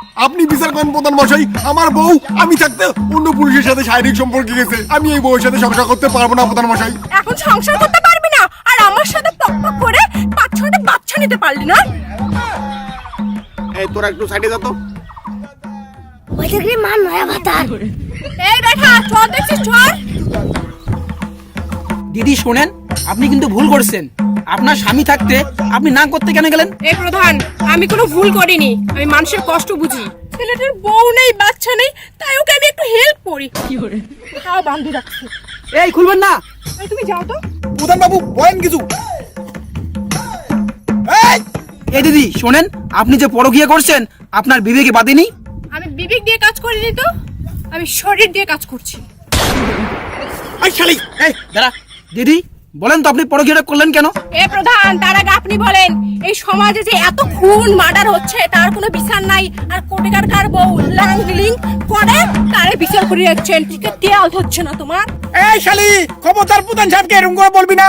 আপনি বিচার করেন প্রধান মশাই আমার বউ আমি থাকতে অন্য পুরুষের সাথে শারীরিক সম্পর্কে গেছে। আমি এই বউয়ের সাথে সংসার করতে পারব না প্রধান মশাই। এখন সংসার করতে পারবি না আর আমার সাথে পক করে পাঁচ ছটা বাচ্চা নিতে পারলি না? এই তোরা একটু সাইডে যা তো। ওই দেখলি মা নয়া ভাতার এই দেখা চল দেখছিস চল। দিদি শোনেন আপনি কিন্তু ভুল করছেন। আপনার স্বামী থাকতে আপনি না করতে কেন গেলেন? এই প্রধান আমি কোনো ভুল করিনি। আমি মানুষের কষ্ট বুঝি। ছেলেটার বউ নেই বাচ্চা নেই তাই ওকে আমি একটু হেল্প করি। কি করে? তাও বান্ধি রাখছি। এই খুলবেন না। এই তুমি যাও তো। প্রধান বাবু বলেন কিছু। এই! এই দিদি শোনেন আপনি যে পরকিয়া করছেন আপনার বিবেকে বাঁধেনি আমি বিবেক দিয়ে কাজ করিনি তো আমি শরীর দিয়ে কাজ করছি। এই শালি এই দাঁড়া। দিদি বলেন তো আপনি পরকিয়াটা করলেন কেন? এ প্রধান তার আগে আপনি বলেন এই সমাজে যে এত খুন মার্ডার হচ্ছে তার কোনো বিচার নাই। আর কোটিকার কার বউ লাংলিং করে তারে বিচার করে যাচ্ছেন ঠিক তেল হচ্ছে না তোমার? এই শালি খবরদার প্রধান সাহেবকে এরকম করে বলবি না।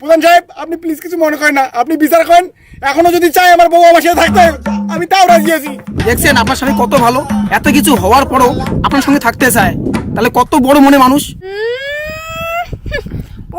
প্রধান সাহেব আপনি প্লিজ কিছু মনে করেন না। আপনি বিচার করেন। এখনও যদি চাই আমার বউ আমার সাথে থাকতে আমি তাও রাজি আছি। দেখছেন আপনার স্বামী কত ভালো। এত কিছু হওয়ার পরও আপনার সঙ্গে থাকতে চায়। তাহলে কত বড় মনে মানুষ?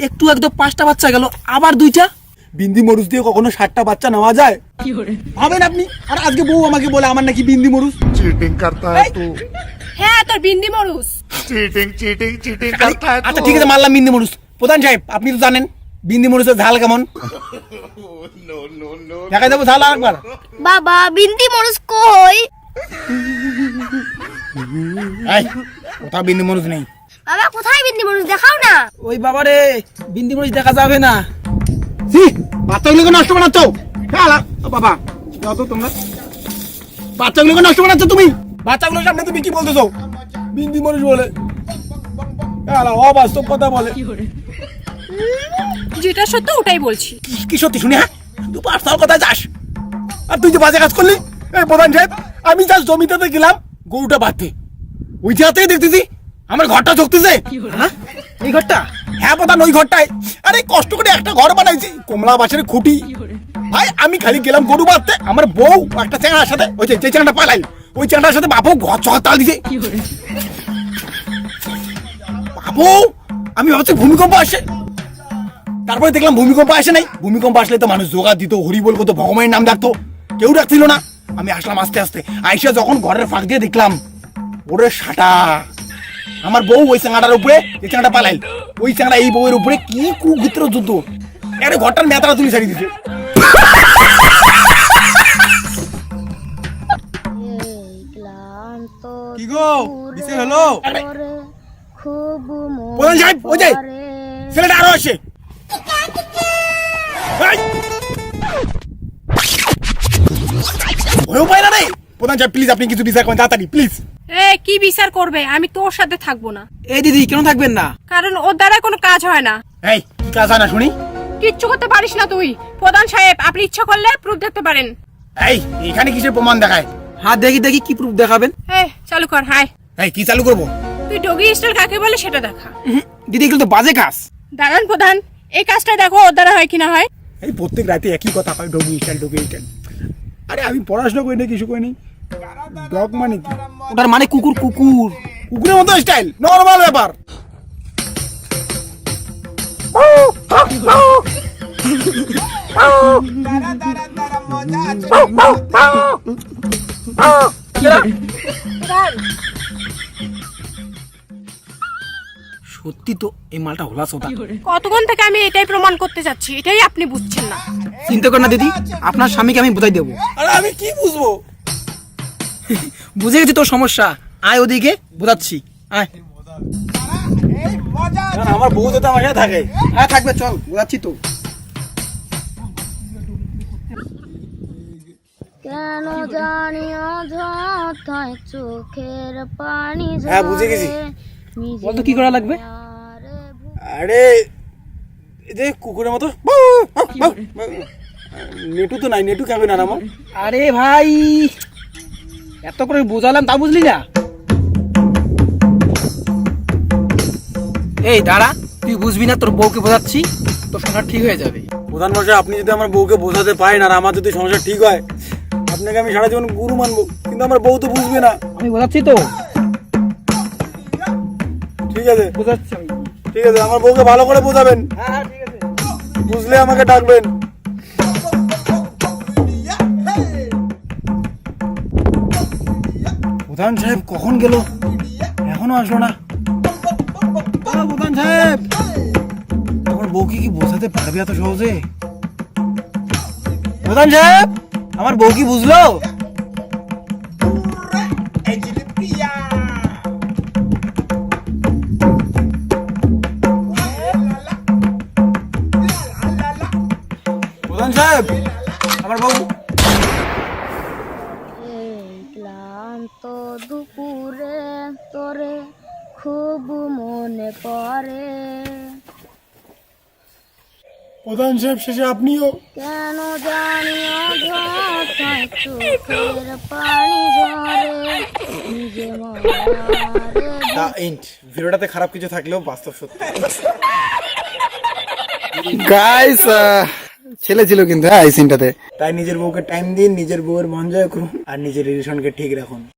একটু একদম পাঁচটা বাচ্চা গেল আবার দুইটা? বিন্দি মরুচ দিয়ে কখনো ষাটটা বাচ্চা নেওয়া যায়? ভাবেন আপনি? আর আজকে বউ আমাকে বলে আমার নাকি বিন্দি মরুচ চিটিং করতা হ্যাঁ তোর বিন্দি মরুচ চিটিং চিটিং চিটিং করতা আচ্ছা ঠিক আছে মারলাম বিন্দি মরুচ প্রধান সাহেব আপনি তো জানেন বিন্দি মরুচের ঝাল কেমন? দেখা যাব ঝাল আরেকবার। বাবা বিন্দি মরুচ কই? কোথাও বিন্দি মরুচ নেই। বাবা কোথায় বিন্দি মরুস দেখাও না। ওই বাবারে বিন্দি মরিচ দেখা যাবে না। সি বাচ্চাগুলোকে নষ্ট বানাচ্ছ। ও বাবা যাও তো তোমরা। বাচ্চাগুলোকে নষ্ট বানাচ্ছ তুমি। বাচ্চাগুলোর সামনে তুমি কি বলতেছো? বিন্দি মরুচ বলে। শালা, অবাস্তব কথা বলে। যেটা সত্য ওটাই বলছি। কি- সত্যি শুনি হ্যাঁ? তুই পার্সোনাল কথায় যাস। আর তুই যে বাজে কাজ করলি এই প্রধান সাহেব আমি যা জমিটাতে গেলাম গরুটা বাঁধতে। ওই জায়গাতেই দেখতেছি আমার ঘরটা চকতেছে হ্যাঁ? এই ঘরটা? হ্যাঁ প্রধান ওই ঘরটায়। আরে কষ্ট করে একটা ঘর বানাইছি কমলা বাসের খুঁটি। ভাই আমি খালি গেলাম গরু বাঁধতে আমার বউ একটা চ্যাংড়ার সাথে ওই যে যে চ্যাংড়াটা পালাই ওই চ্যাংড়ার সাথে বাপু ঘর তাল দিছে। বাবু আমি ভাবছি ভূমিকম্প আসে। তারপরে দেখলাম ভূমিকম্প আসে নাই। ভূমিকম্প আসলে তো মানুষ জোগাড় দিত হরিবল করতো ভগবানের নাম ডাকতো। কেউ ডাকছিল না। আমি আসলাম আস্তে আস্তে। আইসা যখন ঘরের ফাঁক দিয়ে দেখলাম ওরে সাটা। আমার বউ ওই চাঙাটার উপরে এই চাঙাটা পালাইল ওই চাঙাটা এই বউয়ের উপরে কি কুগুত্র যুদ্ধ? আরে ঘরটার মেতারা তুলি ছাড়িয়ে দিছে ক্লান্ত কি গো? বিসে হলো? খুব প্রধান সাহেব ওই যে ছেলেটা আরও আসে। এই! পায় না রে। প্রধান সাহেব প্লিজ আপনি কিছু বিচার করেন তাড়াতাড়ি প্লিজ এ কি বিচার করবে? আমি তোর সাথে থাকব না। এই দিদি কেন থাকবেন না? কারণ ওর দ্বারা কোনো কাজ হয় না। এই কি কাজ হয় না শুনি? কিচ্ছু করতে পারিস না তুই। প্রধান সাহেব আপনি ইচ্ছা করলে প্রুফ দেখতে পারেন। এই এখানে কিসের প্রমাণ দেখায়? হ্যাঁ দেখি দেখি কি প্রুফ দেখাবেন? এই চালু কর হাই এই কি চালু করব? তুই ডগি স্টাইল কাকে বলে সেটা দেখা। দিদি এগুলো তো বাজে কাজ। দাঁড়ান প্রধান এই কাজটা দেখো ওর দ্বারা হয় কিনা হয়। এই প্রত্যেক রাতে একই কথা হয় ডগি স্টাইল ডগি স্টাইল। আরে আমি পড়াশোনা করি না কিছু করি নি ডগ মানে কি? ওটার মানে কুকুর কুকুর। কুকুরের মতো স্টাইল নর্মাল ব্যাপার। সত্যি তো এই মালটা হোলা সোতা কতক্ষণ থেকে আমি এটাই প্রমাণ করতে চাচ্ছি এটাই আপনি বুঝছেন না। চিন্তা করেন না দিদি। আপনার স্বামীকে আমি বোঝাই দেবো। আরে আমি কি বুঝব? বুঝে গেছি তোর সমস্যা। আয় ওদিকে বোঝাচ্ছি। আয়। আমার বউ যাতে আমার সাথে থাকে। হ্যাঁ থাকবে চল বোঝাচ্ছি তো। কেন জানি অযথায় চোখের পানি হ্যাঁ, বুঝে গেছি। বলতো কি করা লাগবে? আরে যে কুকুরের মতো নেটু তো নাই নেটু কেমন আর আমার আরে ভাই এত করে বোঝালাম তা বুঝলি না। এই দাঁড়া তুই বুঝবি না তোর বউকে বোঝাচ্ছি তোর সংসার ঠিক হয়ে যাবে। প্রধান মশাই আপনি যদি আমার বউকে বোঝাতে পারেন আর আমার যদি সমস্যা ঠিক হয় আপনাকে আমি সারা জীবন গুরু মানবো কিন্তু আমার বউ তো বুঝবে না। আমি বোঝাচ্ছি তো? ঠিক আছে। বোঝাচ্ছি ঠিক আছে আমার বউকে ভালো করে বোঝাবেন। হ্যাঁ হ্যাঁ বুঝলে আমাকে ডাকবেন। প্রধান সাহেব কখন গেল? এখনও আসলো না। প্রধান সাহেব। আমার বউকে কি বোঝাতে পারবে এত সহজে? প্রধান সাহেব আমার বউ কি বুঝলো? প্রধান সাহেব আমার বউ। এই ক্লান্ত দুপুরে তোরে খুব মনে পড়ে। প্রধান সাহেব শেষে আপনিও। কেন জানি অযথায় চোখের পানি ঝরে নিজে দা এন্ড ভিডিওটাতে খারাপ কিছু থাকলেও বাস্তব সত্য। গাইস ছেলে ছিল কিন্তু হ্যাঁ এই সিনটাতে তাই নিজের বউকে টাইম দিন নিজের বউয়ের মন জয় করুন আর নিজের রিলেশনকে ঠিক রাখুন।